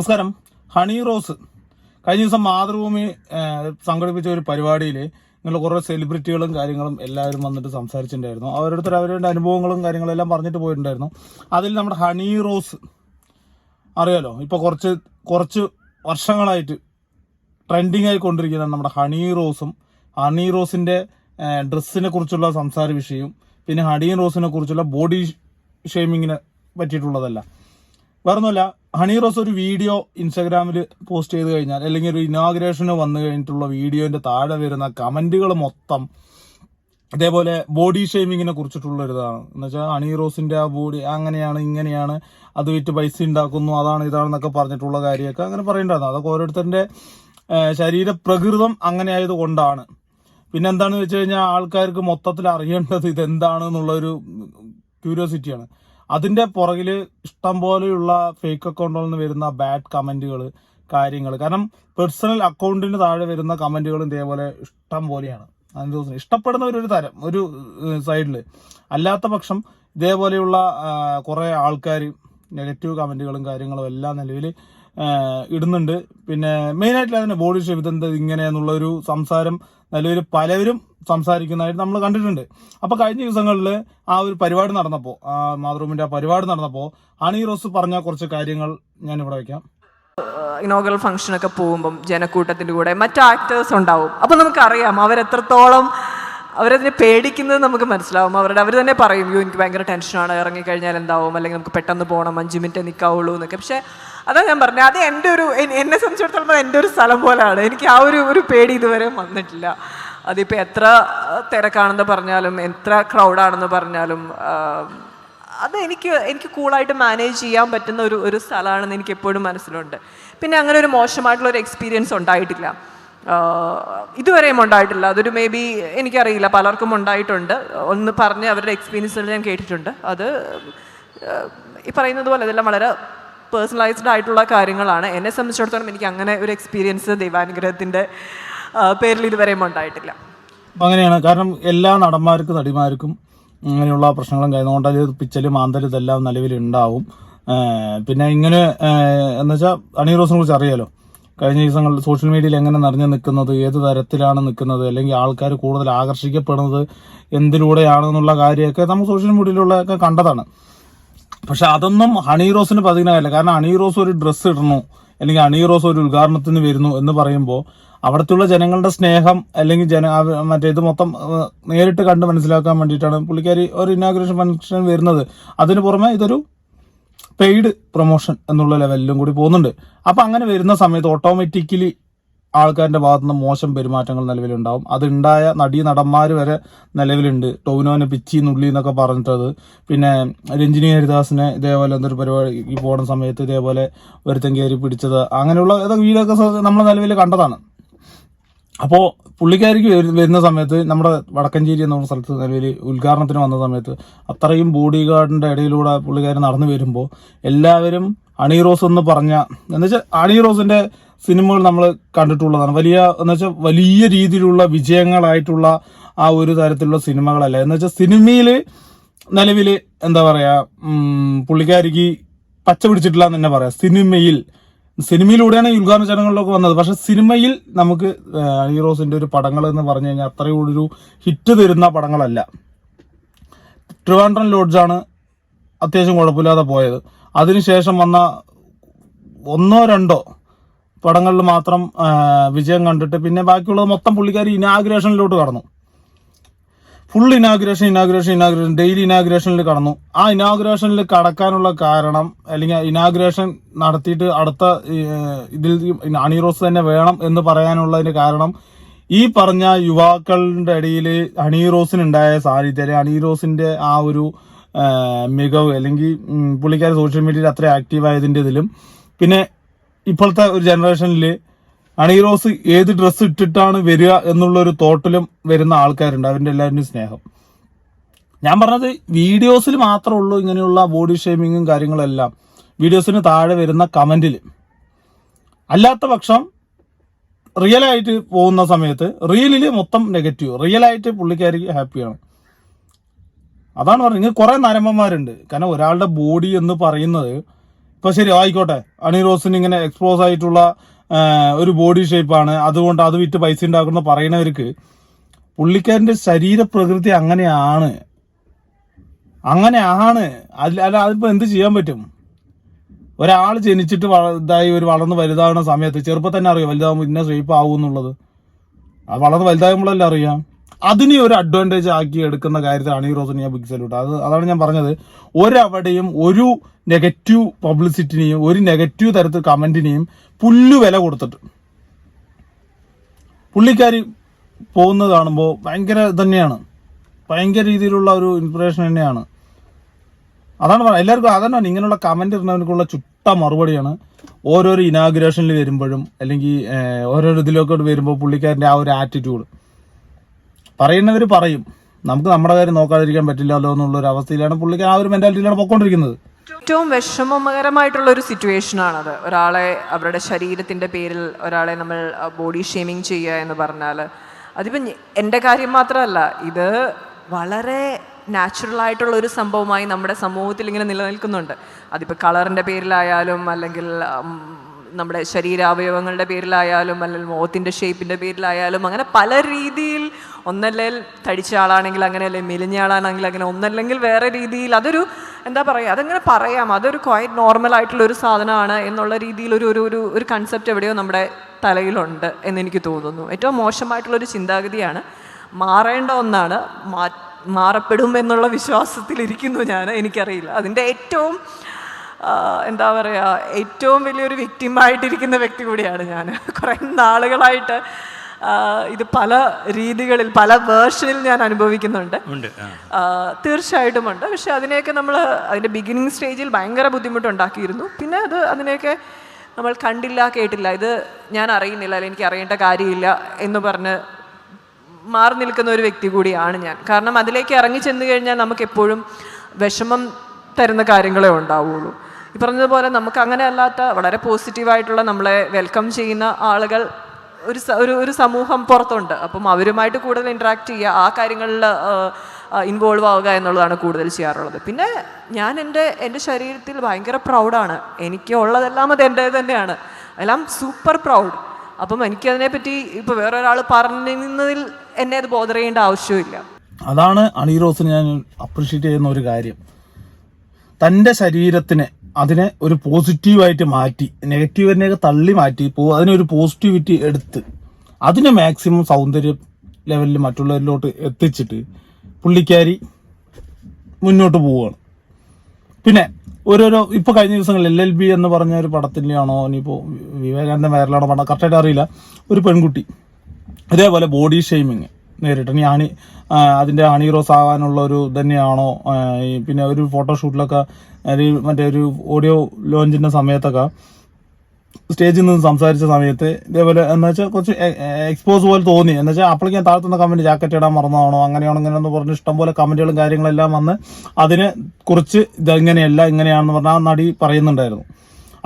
നമസ്കാരം. ഹണി റോസ്. കഴിഞ്ഞ ദിവസം മാതൃഭൂമി സംഘടിപ്പിച്ച ഒരു പരിപാടിയിൽ നിങ്ങൾ കുറേ സെലിബ്രിറ്റികളും കാര്യങ്ങളും എല്ലാവരും വന്നിട്ട് സംസാരിച്ചിട്ടുണ്ടായിരുന്നു. അവരുടെ അവരുടെ അനുഭവങ്ങളും കാര്യങ്ങളും എല്ലാം പറഞ്ഞിട്ട് പോയിട്ടുണ്ടായിരുന്നു. അതിൽ നമ്മുടെ ഹണി റോസ് അറിയാലോ ഇപ്പൊ കുറച്ച് കുറച്ച് വർഷങ്ങളായിട്ട് ട്രെൻഡിങ് ആയിക്കൊണ്ടിരിക്കുന്ന നമ്മുടെ ഹണി റോസും ഹണി റോസിന്റെ ഡ്രസ്സിനെ കുറിച്ചുള്ള സംസാര വിഷയവും പിന്നെ ഹണി റോസിനെ കുറിച്ചുള്ള ബോഡി ഷേമിങ്ങിനെ പറ്റിയിട്ടുള്ളതല്ല. വേറൊന്നുമല്ല ഹണി റോസ് ഒരു വീഡിയോ ഇൻസ്റ്റാഗ്രാമിൽ പോസ്റ്റ് ചെയ്ത് കഴിഞ്ഞാൽ അല്ലെങ്കിൽ ഒരു ഇനോഗ്രേഷന് വന്നു കഴിഞ്ഞിട്ടുള്ള വീഡിയോന്റെ താഴെ വരുന്ന കമന്റുകൾ മൊത്തം അതേപോലെ ബോഡി ഷേമിങ്ങിനെ കുറിച്ചിട്ടുള്ള ഒരിതാണ് എന്ന് വെച്ചാൽ ഹണി റോസിന്റെ ആ ബോഡി അങ്ങനെയാണ് ഇങ്ങനെയാണ് അത് വിറ്റ് പൈസ ഉണ്ടാക്കുന്നു അതാണ് ഇതാണെന്നൊക്കെ പറഞ്ഞിട്ടുള്ള കാര്യമൊക്കെ അങ്ങനെ പറയേണ്ടതാണ് അതൊക്കെ ഓരോരുത്തരുടെ ശരീര പ്രകൃതം അങ്ങനെ ആയതുകൊണ്ടാണ് പിന്നെ എന്താണെന്ന് വെച്ച് കഴിഞ്ഞാൽ ആൾക്കാർക്ക് മൊത്തത്തിൽ അറിയേണ്ടത് ഇതെന്താണ് എന്നുള്ള ഒരു ക്യൂരിയോസിറ്റിയാണ്. അതിന്റെ പുറകിൽ ഇഷ്ടം പോലെയുള്ള ഫേക്ക് അക്കൗണ്ടുകളിൽ നിന്ന് വരുന്ന ബാഡ് കമന്റുകൾ കാര്യങ്ങൾ കാരണം പേഴ്സണൽ അക്കൗണ്ടിന് താഴെ വരുന്ന കമന്റുകളും ഇതേപോലെ ഇഷ്ടം പോലെയാണ്. അതിന് ദിവസം ഇഷ്ടപ്പെടുന്ന ഒരു തരം ഒരു സൈഡിൽ അല്ലാത്ത പക്ഷം ഇതേപോലെയുള്ള കുറെ ആൾക്കാർ നെഗറ്റീവ് കമന്റുകളും കാര്യങ്ങളും എല്ലാം നിലവിൽ ഇടുന്നുണ്ട്. പിന്നെ മെയിനായിട്ട് അതിന്റെ ബോഡി ഷേപ്പ് ഇതെന്താ ഇങ്ങനെയെന്നുള്ള ഒരു സംസാരം നിലവിൽ പലരും സംസാരിക്കുന്നതായിട്ട് നമ്മൾ കണ്ടിട്ടുണ്ട്. അപ്പൊ കഴിഞ്ഞ ദിവസങ്ങളിൽ ആ ഒരു പരിപാടി നടന്നപ്പോൾ ആ മാതൃഭൂമിന്റെ ആ പരിപാടി നടന്നപ്പോൾ ഹണി റോസ് പറഞ്ഞ കുറച്ച് കാര്യങ്ങൾ ഞാൻ ഇവിടെ വെക്കാം. ഇനോഗ്രൽ ഫംഗ്ഷനൊക്കെ പോകുമ്പോൾ ജനക്കൂട്ടത്തിന്റെ കൂടെ മറ്റു ആക്ടേഴ്സ് ഉണ്ടാവും. അപ്പോൾ നമുക്കറിയാം അവരെത്രത്തോളം അവരതിനെ പേടിക്കുന്നത് നമുക്ക് മനസ്സിലാവും. അവരുടെ അവർ തന്നെ പറയും യു എനിക്ക് ഭയങ്കര ടെൻഷനാണ് ഇറങ്ങിക്കഴിഞ്ഞാൽ എന്താവും? അല്ലെങ്കിൽ നമുക്ക് പെട്ടെന്ന് പോകണം അഞ്ച് മിനിറ്റ് നിൽക്കാവുള്ളൂ എന്നൊക്കെ. പക്ഷേ അതാ ഞാൻ പറഞ്ഞത് അത് എന്റെ ഒരു എന്നെ സംബന്ധിച്ചിടത്തോളം എന്റെ ഒരു സ്ഥലം പോലെയാണ് എനിക്ക് ആ ഒരു ഒരു പേടി ഇതുവരെ വന്നിട്ടില്ല. അതിപ്പോൾ എത്ര തിരക്കാണെന്ന് പറഞ്ഞാലും എത്ര ക്രൗഡാണെന്ന് പറഞ്ഞാലും അത് എനിക്ക് എനിക്ക് കൂളായിട്ട് മാനേജ് ചെയ്യാൻ പറ്റുന്ന ഒരു ഒരു സ്ഥലമാണെന്ന് എനിക്ക് എപ്പോഴും മനസ്സിലുണ്ട്. പിന്നെ അങ്ങനെ ഒരു മോശമായിട്ടുള്ള ഒരു എക്സ്പീരിയൻസ് ഉണ്ടായിട്ടില്ല. ഇതുവരെയും ഉണ്ടായിട്ടില്ല. അതൊരു മേ ബി എനിക്കറിയില്ല. പലർക്കും ഉണ്ടായിട്ടുണ്ട്. ഒന്ന് പറഞ്ഞ് അവരുടെ എക്സ്പീരിയൻസുകൾ ഞാൻ കേട്ടിട്ടുണ്ട്. അത് ഈ പറയുന്നത് പോലെ ഇതെല്ലാം വളരെ പേഴ്സണലൈസ്ഡ് ആയിട്ടുള്ള കാര്യങ്ങളാണ്. എന്നെ സംബന്ധിച്ചിടത്തോളം എനിക്ക് അങ്ങനെ ഒരു എക്സ്പീരിയൻസ് ദൈവാനുഗ്രഹത്തിന്റെ പേരിൽ ഇതുവരെയും ഉണ്ടായിട്ടില്ല. അങ്ങനെയാണ്. കാരണം എല്ലാ നടന്മാർക്കും നടിമാർക്കും അങ്ങനെയുള്ള പ്രശ്നങ്ങളും കഴിഞ്ഞുകൊണ്ട് പിച്ചൽ മാന്തൽ ഇതെല്ലാം നിലവിൽ ഉണ്ടാവും. പിന്നെ ഇങ്ങനെ എന്ന് വെച്ചാൽ ഹണി റോസിനെ കുറിച്ച് അറിയാലോ. കഴിഞ്ഞ ദിവസങ്ങളിൽ സോഷ്യൽ മീഡിയയിൽ എങ്ങനെ നിറഞ്ഞു നിൽക്കുന്നത് ഏത് തരത്തിലാണ് നിൽക്കുന്നത് അല്ലെങ്കിൽ ആൾക്കാർ കൂടുതൽ ആകർഷിക്കപ്പെടുന്നത് എന്തിലൂടെയാണെന്നുള്ള കാര്യമൊക്കെ നമ്മൾ സോഷ്യൽ മീഡിയയിലുള്ളതൊക്കെ കണ്ടതാണ്. പക്ഷെ അതൊന്നും ഹണി റോസിന് പതിനല്ല കാരണം ഹണി റോസ് ഒരു ഡ്രസ്സ് ഇടുന്നു അല്ലെങ്കിൽ ഹണി റോസ് ഒരു ഉദ്ഘാടനത്തിന് വരുന്നു എന്ന് പറയുമ്പോൾ അവിടത്തുള്ള ജനങ്ങളുടെ സ്നേഹം അല്ലെങ്കിൽ ജന മറ്റേ ഇത് മൊത്തം നേരിട്ട് കണ്ട് മനസ്സിലാക്കാൻ വേണ്ടിയിട്ടാണ് പുള്ളിക്കാരി ഒരു ഇനാഗ്രേഷൻ ഫംഗ്ഷൻ വരുന്നത്. അതിന് പുറമെ ഇതൊരു പെയ്ഡ് പ്രൊമോഷൻ എന്നുള്ള ലെവലിലും കൂടി പോകുന്നുണ്ട്. അപ്പം അങ്ങനെ വരുന്ന സമയത്ത് ഓട്ടോമാറ്റിക്കലി ആൾക്കാരുടെ ഭാഗത്തു നിന്ന് മോശം പെരുമാറ്റങ്ങൾ നിലവിലുണ്ടാവും. അതുണ്ടായ നടീ നടന്മാർ വരെ നിലവിലുണ്ട്. ടോവിനോനെ പിച്ചി നുള്ളി എന്നൊക്കെ പറഞ്ഞിട്ടത്. പിന്നെ രഞ്ജിനി ഹരിദാസിനെ ഇതേപോലെ എന്തൊരു പരിപാടി പോകുന്ന സമയത്ത് ഇതേപോലെ ഒരുത്തൻ കയറി പിടിച്ചത്. അങ്ങനെയുള്ള ഇതൊക്കെ വീഡിയോ ഒക്കെ നമ്മൾ നിലവിൽ കണ്ടതാണ്. അപ്പോൾ പുള്ളിക്കാരിക്ക് വരുന്ന സമയത്ത് നമ്മുടെ വടക്കഞ്ചേരി എന്ന സ്ഥലത്ത് നിലവിൽ ഉദ്ഘാടനത്തിന് വന്ന സമയത്ത് അത്രയും ബോഡി ഗാർഡിന്റെ ഇടയിലൂടെ പുള്ളിക്കാരൻ നടന്നു വരുമ്പോൾ എല്ലാവരും അണി റോസ് എന്ന് പറഞ്ഞ എന്ന് വെച്ചാൽ അണി റോസിന്റെ സിനിമകൾ നമ്മൾ കണ്ടിട്ടുള്ളതാണ്. വലിയ എന്ന് വെച്ചാൽ വലിയ രീതിയിലുള്ള വിജയങ്ങളായിട്ടുള്ള ആ ഒരു തരത്തിലുള്ള സിനിമകളല്ല. എന്ന് വെച്ചാൽ സിനിമയിൽ നിലവിൽ എന്താ പറയാ ഉം, പുള്ളിക്കാരിക്ക് പച്ച പിടിച്ചിട്ടില്ല എന്ന് തന്നെ പറയാം. സിനിമയിൽ സിനിമയിലൂടെയാണ് ഉദ്ഘാടന ചടങ്ങുകളിലൊക്കെ വന്നത്. പക്ഷെ സിനിമയിൽ നമുക്ക് ഹീറോസിന്റെ ഒരു പടങ്ങൾ എന്ന് പറഞ്ഞു കഴിഞ്ഞാൽ ഒരു ഹിറ്റ് തരുന്ന പടങ്ങളല്ല. ട്രിവാൻഡ്രം ലോഡ്ജാണ് അത്യാവശ്യം കുഴപ്പമില്ലാതെ പോയത്. അതിനുശേഷം വന്ന ഒന്നോ രണ്ടോ പടങ്ങളിൽ മാത്രം വിജയം കണ്ടിട്ട് പിന്നെ ബാക്കിയുള്ളത് മൊത്തം പുള്ളിക്കാരി ഇനാഗ്രേഷനിലോട്ട് കടന്നു. Full inauguration inauguration inauguration daily ഇനാഗ്രേഷനിൽ കടന്നു. ആ ഇനാഗ്രേഷനിൽ കടക്കാനുള്ള കാരണം അല്ലെങ്കിൽ ഇനാഗ്രേഷൻ നടത്തിയിട്ട് അടുത്ത ഇതിൽ അണിറോസ് തന്നെ വേണം എന്ന് പറയാനുള്ളതിന്റെ കാരണം ഈ പറഞ്ഞ യുവാക്കളുടെ ഇടയിൽ ഹണീറോസിനുണ്ടായ സാന്നിധ്യം ഹണീറോസിന്റെ ആ ഒരു മികവ് അല്ലെങ്കിൽ പുള്ളിക്കാർ സോഷ്യൽ മീഡിയയിൽ അത്ര ആക്റ്റീവ് ആയതിന്റെ ഇതിലും. പിന്നെ ഇപ്പോഴത്തെ ഒരു ജനറേഷനിൽ അണീറോസ് ഏത് ഡ്രസ്സ് ഇട്ടിട്ടാണ് വരിക എന്നുള്ള ഒരു തോട്ടിലും വരുന്ന ആൾക്കാരുണ്ട്. അവരുടെ എല്ലാവരുടെയും സ്നേഹം. ഞാൻ പറഞ്ഞത് വീഡിയോസിൽ മാത്രമേ ഉള്ളൂ ഇങ്ങനെയുള്ള ബോഡി ഷേമിങ്ങും കാര്യങ്ങളെല്ലാം. വീഡിയോസിന് താഴെ വരുന്ന കമന്റിൽ അല്ലാത്ത പക്ഷം റിയൽ ആയിട്ട് പോകുന്ന സമയത്ത് റിയലിൽ മൊത്തം നെഗറ്റീവ് റിയൽ ആയിട്ട് പുള്ളിക്കാരി ഹാപ്പിയാണ് അതാണ് പറഞ്ഞത്. ഇങ്ങനെ കുറെ നരമ്പന്മാരുണ്ട്. കാരണം ഒരാളുടെ ബോഡി എന്ന് പറയുന്നത് ഇപ്പൊ ശരി ആയിക്കോട്ടെ. അണി റോസിന് ഇങ്ങനെ എക്സ്പ്ലോസ് ആയിട്ടുള്ള ഒരു ബോഡി ഷേപ്പാണ് അതുകൊണ്ട് അത് വിറ്റ് പൈസ ഉണ്ടാക്കുന്ന പറയുന്നവർക്ക് പുള്ളിക്കാരന്റെ ശരീരപ്രകൃതി അങ്ങനെയാണ്. അങ്ങനെയാണ്. അതിൽ അല്ല അതിപ്പോ എന്ത് ചെയ്യാൻ പറ്റും? ഒരാൾ ജനിച്ചിട്ട് ഇതായി ഒരു വളർന്ന് വലുതാകുന്ന സമയത്ത് ചെറുപ്പം തന്നെ അറിയാം? വലുതാകുമ്പോൾ ഇന്ന ഷേപ്പ് ആവും എന്നുള്ളത്. അത് വളർന്ന് വലുതാകുമ്പോഴല്ലേ അറിയാം. അതിനെ ഒരു അഡ്വാന്റേജ് ആക്കി എടുക്കുന്ന കാര്യത്തിൽ ഈ റോസനിയ ബിഗ് സല്യൂട്ട് അത് അതാണ് ഞാൻ പറഞ്ഞത്. ഒരവിടെയും ഒരു നെഗറ്റീവ് പബ്ലിസിറ്റിനെയും ഒരു നെഗറ്റീവ് തരത്തിൽ കമന്റിനെയും പുല്ലു വില കൊടുത്തിട്ട്. പുള്ളിക്കാരി പോകുന്നത് കാണുമ്പോൾ ഭയങ്കര തന്നെയാണ് ഭയങ്കര രീതിയിലുള്ള ഒരു ഇൻസ്പിറേഷൻ തന്നെയാണ്. അതാണ് പറയുന്നത് എല്ലാവർക്കും അതന്നെ ഇങ്ങനെയുള്ള കമന്റ് ഇടുന്നവർക്കുള്ള ചുട്ട മറുപടിയാണ് ഓരോരോ ഇനാഗുറേഷനിൽ വരുമ്പോഴും അല്ലെങ്കിൽ ഓരോരോ ഇതിലൊക്കെ വരുമ്പോൾ പുള്ളിക്കാരന്റെ ആ ഒരു ആറ്റിറ്റ്യൂഡ് പറയുന്നവർ പറയും. നമുക്ക് നമ്മുടെ കാര്യം നോക്കാതിരിക്കാൻ പറ്റില്ലല്ലോ എന്നുള്ള ഒരു അവസ്ഥയിലാണ് പുള്ളിക്ക് ആ ഒരു മെന്റാലിറ്റിയിലാണ് പോയിക്കൊണ്ടിരിക്കുന്നത് ഏറ്റവും വിഷമകരമായിട്ടുള്ള ഒരു സിറ്റുവേഷൻ ആണത് ഒരാളെ അവരുടെ ശരീരത്തിന്റെ പേരിൽ ഒരാളെ നമ്മൾ ബോഡി ഷേമിങ് ചെയ്യുക എന്ന് പറഞ്ഞാൽ അതിപ്പം എന്റെ കാര്യം മാത്രമല്ല ഇത് വളരെ നാച്ചുറൽ ആയിട്ടുള്ള ഒരു സംഭവമായി നമ്മുടെ സമൂഹത്തിൽ ഇങ്ങനെ നിലനിൽക്കുന്നുണ്ട്. അതിപ്പോൾ കളറിന്റെ പേരിലായാലും അല്ലെങ്കിൽ നമ്മുടെ ശരീരാവയവങ്ങളുടെ പേരിലായാലും അല്ലെങ്കിൽ മുഖത്തിന്റെ ഷേപ്പിന്റെ പേരിലായാലും അങ്ങനെ പല രീതിയിൽ ഒന്നല്ലെങ്കിൽ തടിച്ച ആളാണെങ്കിൽ അങ്ങനെ അല്ലെങ്കിൽ മെലിഞ്ഞ ആളാണെങ്കിൽ അങ്ങനെ ഒന്നല്ലെങ്കിൽ വേറെ രീതിയിൽ അതൊരു എന്താ പറയുക അതങ്ങനെ പറയാം. അതൊരു ക്വയറ്റ് നോർമൽ ആയിട്ടുള്ള ഒരു സാധനമാണ് എന്നുള്ള രീതിയിൽ ഒരു ഒരു ഒരു ഒരു കൺസെപ്റ്റ് എവിടെയോ നമ്മുടെ തലയിലുണ്ട് എന്നെനിക്ക് തോന്നുന്നു. ഏറ്റവും മോശമായിട്ടുള്ളൊരു ചിന്താഗതിയാണ് മാറേണ്ട ഒന്നാണ് മാ മാറപ്പെടും എന്നുള്ള വിശ്വാസത്തിലിരിക്കുന്നു ഞാൻ എനിക്കറിയില്ല. അതിന്റെ ഏറ്റവും എന്താ പറയുക ഏറ്റവും വലിയൊരു വ്യക്തിമായിട്ടിരിക്കുന്ന വ്യക്തി കൂടിയാണ് ഞാൻ. കുറേ നാളുകളായിട്ട് ഇത് പല രീതികളിൽ പല വേർഷനിൽ ഞാൻ അനുഭവിക്കുന്നുണ്ട്. തീർച്ചയായിട്ടും ഉണ്ട്. പക്ഷെ അതിനെയൊക്കെ നമ്മൾ അതിന്റെ ബിഗിനിങ് സ്റ്റേജിൽ ഭയങ്കര ബുദ്ധിമുട്ടുണ്ടാക്കിയിരുന്നു. പിന്നെ അത് അതിനെയൊക്കെ നമ്മൾ കണ്ടില്ല കേട്ടില്ല. ഇത് ഞാൻ അറിയുന്നില്ല അല്ലെങ്കിൽ എനിക്ക് അറിയേണ്ട കാര്യമില്ല എന്ന് പറഞ്ഞ് മാറി നിൽക്കുന്ന ഒരു വ്യക്തി കൂടിയാണ് ഞാൻ. കാരണം അതിലേക്ക് ഇറങ്ങി ചെന്ന് കഴിഞ്ഞാൽ നമുക്ക് എപ്പോഴും വിഷമം തരുന്ന കാര്യങ്ങളേ ഉണ്ടാവുള്ളൂ. ഈ പറഞ്ഞതുപോലെ നമുക്ക് അങ്ങനെ അല്ലാത്ത വളരെ പോസിറ്റീവായിട്ടുള്ള നമ്മളെ വെൽക്കം ചെയ്യുന്ന ആളുകൾ ഒരു ഒരു ഒരു സമൂഹം പുറത്തുണ്ട്. അപ്പം അവരുമായിട്ട് കൂടുതൽ ഇൻട്രാക്ട് ചെയ്യുക ആ കാര്യങ്ങളിൽ ഇൻവോൾവ് ആവുക എന്നുള്ളതാണ് കൂടുതൽ ചെയ്യാറുള്ളത്. പിന്നെ ഞാൻ എന്റെ എന്റെ ശരീരത്തിൽ ഭയങ്കര പ്രൗഡാണ് എനിക്ക് ഉള്ളതെല്ലാം അത് എന്റെ തന്നെയാണ്. എല്ലാം സൂപ്പർ പ്രൗഡ് അപ്പം എനിക്കതിനെപ്പറ്റി ഇപ്പോൾ വേറൊരാൾ പറഞ്ഞതിൽ എന്നെ അത് ബോധർ ചെയ്യേണ്ട ആവശ്യമില്ല അതാണ് അണി റോസിന് ഞാൻ അപ്രീഷിയേറ്റ് ചെയ്യുന്ന ഒരു കാര്യം. തന്റെ ശരീരത്തിനെ അതിനെ ഒരു പോസിറ്റീവായിട്ട് മാറ്റി നെഗറ്റീവിനെയൊക്കെ തള്ളി മാറ്റി പോ അതിനൊരു പോസിറ്റിവിറ്റി എടുത്ത് അതിനെ മാക്സിമം സൗന്ദര്യം ലെവലിൽ മറ്റുള്ളവരിലോട്ട് എത്തിച്ചിട്ട് പുള്ളിക്കാരി മുന്നോട്ട് പോവുകയാണ്. പിന്നെ ഓരോരോ ഇപ്പോൾ കഴിഞ്ഞ ദിവസങ്ങളിൽ എൽ എൽ ബി എന്ന് പറഞ്ഞ ഒരു പടത്തിന്റെയാണോ ഇനിയിപ്പോൾ വിവേകാനന്ദ വൈറലാണോ പടം കറക്റ്റായിട്ട് അറിയില്ല. ഒരു പെൺകുട്ടി ഇതേപോലെ ബോഡി ഷെയ്മിങ് നേരിട്ട്. ഇനി ആണി അതിന്റെ ഹണി റോസ് ആവാനുള്ള ഒരു തന്നെയാണോ? പിന്നെ ഒരു ഫോട്ടോഷൂട്ടിലൊക്കെ മറ്റേ ഒരു ഓഡിയോ ലോഞ്ചിന്റെ സമയത്തൊക്കെ സ്റ്റേജിൽ നിന്ന് സംസാരിച്ച സമയത്ത് ഇതേപോലെ എന്ന് വെച്ചാൽ കുറച്ച് എക്സ്പോസ് പോലെ തോന്നി. എന്ന് വെച്ചാൽ ഞാൻ താഴ്ത്തുന്ന കമന്റ് ജാക്കറ്റ് ഇടാൻ മറന്നതാണോ അങ്ങനെയാണോ ഇങ്ങനെയാണെന്ന് പറഞ്ഞ് ഇഷ്ടംപോലെ കമന്റുകളും കാര്യങ്ങളെല്ലാം വന്ന് അതിനെ കുറിച്ച് ഇതെങ്ങനെയല്ല ഇങ്ങനെയാണെന്ന് പറഞ്ഞാൽ ആ നടി പറയുന്നുണ്ടായിരുന്നു.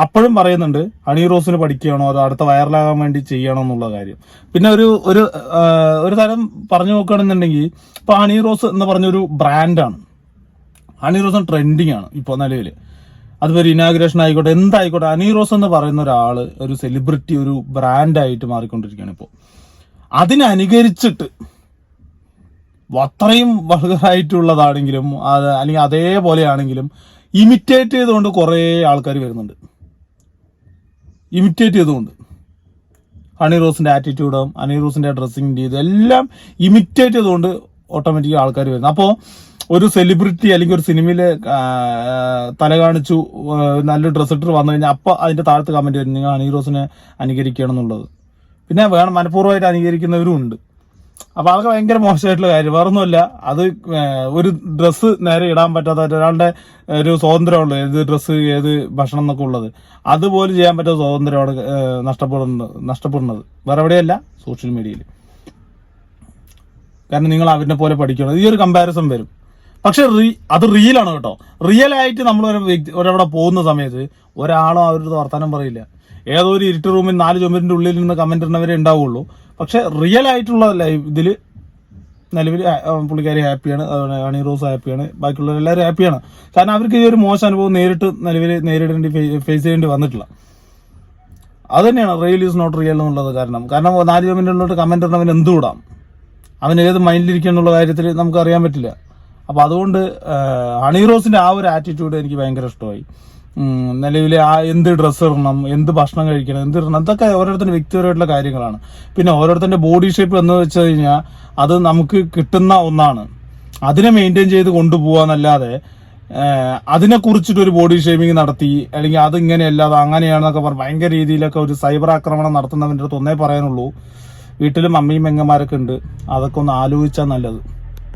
അപ്പോഴും പറയുന്നുണ്ട് ഹണി റോസിന് പഠിക്കുകയാണോ അത് അടുത്ത വൈറലാകാൻ വേണ്ടി ചെയ്യണോ എന്നുള്ള കാര്യം. പിന്നെ ഒരു ഒരു ഒരു തരം പറഞ്ഞു നോക്കുകയാണെന്നുണ്ടെങ്കിൽ ഇപ്പൊ ഹണി റോസ് എന്ന് പറഞ്ഞൊരു ബ്രാൻഡാണ്. ഹണി റോസ് ട്രെൻഡിങ് ആണ് ഇപ്പോൾ നിലവിൽ അതുപോലെ ഇനാഗ്രേഷൻ ആയിക്കോട്ടെ എന്തായിക്കോട്ടെ ഹണി റോസ് എന്ന് പറയുന്ന ഒരാൾ ഒരു സെലിബ്രിറ്റി ഒരു ബ്രാൻഡായിട്ട് മാറിക്കൊണ്ടിരിക്കുകയാണ് ഇപ്പോൾ അതിനനുകരിച്ചിട്ട് അത്രയും വൾഗറായിട്ടുള്ളതാണെങ്കിലും അല്ലെങ്കിൽ അതേപോലെയാണെങ്കിലും ഇമിറ്റേറ്റ് ചെയ്തുകൊണ്ട് കുറേ ആൾക്കാർ വരുന്നുണ്ട്. ഇമിറ്റേറ്റ് ചെയ്തുകൊണ്ട് ഹണി റോസിന്റെ ആറ്റിറ്റ്യൂഡും ഹണി റോസിന്റെ ഡ്രസ്സിങ് രീതി എല്ലാം ഇമിറ്റേറ്റ് ചെയ്തുകൊണ്ട് ഓട്ടോമാറ്റിക് ആൾക്കാർ വരുന്നത് അപ്പോൾ ഒരു സെലിബ്രിറ്റി അല്ലെങ്കിൽ ഒരു സിനിമയിൽ തല കാണിച്ചു നല്ല ഡ്രസ്സ് ഇട്ട് വന്നു കഴിഞ്ഞാൽ അപ്പൊ അതിന്റെ താഴത്ത് കമന്റ് വരും നിങ്ങൾ ഹണി റോസിനെ അനുകരിക്കണം എന്നുള്ളത് പിന്നെ വേണം മനഃപൂർവമായിട്ട് അനുകരിക്കുന്നവരും ഉണ്ട്. അപ്പൊ അതൊക്കെ ഭയങ്കര മോശമായിട്ടുള്ള കാര്യം. വേറൊന്നുമില്ല അത് ഒരു ഡ്രസ്സ് നേരെ ഇടാൻ പറ്റാത്ത ഒരാളുടെ ഒരു സ്വാതന്ത്ര്യമുള്ളത് ഏത് ഡ്രസ്സ് ഏത് ഭക്ഷണം എന്നൊക്കെ ഉള്ളത്. അതുപോലെ ചെയ്യാൻ പറ്റാത്ത സ്വാതന്ത്ര്യമാണ് നഷ്ടപ്പെടുന്നത് നഷ്ടപ്പെടുന്നത്. വേറെ എവിടെയല്ല? സോഷ്യൽ മീഡിയയിൽ. കാരണം നിങ്ങൾ അവരിനെ പോലെ പഠിക്കണം. ഈ ഒരു കമ്പാരിസൺ വരും. പക്ഷെ റീ- അത് ആണ് കേട്ടോ. റിയൽ ആയിട്ട് നമ്മൾ ഒരു വ്യക്തി ഒരവിടെ പോകുന്ന സമയത്ത് ഒരാളും അവരുടെ വർത്തമാനം പറയില്ല. ഏതോ ഒരു ഇരുട്ട് റൂമിൽ നാല് ചുമരിന്റെ ഉള്ളിൽ നിന്ന് കമന്റ് ഇടുന്നവരെ ഉണ്ടാവുള്ളൂ. പക്ഷെ റിയൽ ആയിട്ടുള്ള ലൈവ് ഇതിൽ നിലവിൽ പുള്ളിക്കാരി ഹാപ്പിയാണ് അതുപോലെ അണി റോസ് ഹാപ്പിയാണ് ബാക്കിയുള്ളവർ എല്ലാവരും ഹാപ്പിയാണ് കാരണം അവർക്ക് ഈ ഒരു മോശം അനുഭവം നേരിട്ട് നിലവിൽ നേരിടേണ്ടി ഫേസ് ചെയ്യേണ്ടി വന്നിട്ടില്ല. അത് തന്നെയാണ് റിയൽ ഈസ് നോട്ട് റിയൽ എന്നുള്ളത് കാരണം. കാരണം നാല് കമന്റിലോട്ട് കമന്റ് അവൻ എന്തുകൂടാം അവൻ ഏത് മൈൻഡിലിരിക്കുക എന്നുള്ള കാര്യത്തിൽ നമുക്ക് അറിയാൻ പറ്റില്ല. അപ്പോൾ അതുകൊണ്ട് ഹണി റോസിന്റെ ആ ഒരു ആറ്റിറ്റ്യൂഡ് എനിക്ക് ഭയങ്കര ഇഷ്ടമായി. നിലവിൽ ആ എന്ത് ഡ്രസ്സ് ഇടണം എന്ത് ഭക്ഷണം കഴിക്കണം എന്ത് ഇടണം അതൊക്കെ ഓരോരുത്തരുടെ വ്യക്തിപരമായിട്ടുള്ള കാര്യങ്ങളാണ്. പിന്നെ ഓരോരുത്തരുടെ ബോഡി ഷേപ്പ് എന്ന് വെച്ച് കഴിഞ്ഞാൽ അത് നമുക്ക് കിട്ടുന്ന ഒന്നാണ്. അതിനെ മെയിന്റെയിൻ ചെയ്ത് കൊണ്ടുപോകാന്നല്ലാതെ അതിനെക്കുറിച്ചിട്ട് അതിനെ കുറിച്ചിട്ട് ഒരു ബോഡി ഷേമിങ് നടത്തി അല്ലെങ്കിൽ അത് ഇങ്ങനെയല്ല അത് അങ്ങനെയാണെന്നൊക്കെ പറഞ്ഞ് ഭയങ്കര രീതിയിലൊക്കെ ഒരു സൈബർ ആക്രമണം നടത്തുന്നവന്റെ അടുത്ത് ഒന്നേ പറയാനുള്ളൂ. വീട്ടിലും അമ്മയും മെങ്ങന്മാരൊക്കെ ഉണ്ട്. അതൊക്കെ ഒന്ന് ആലോചിച്ചാൽ നല്ലത്.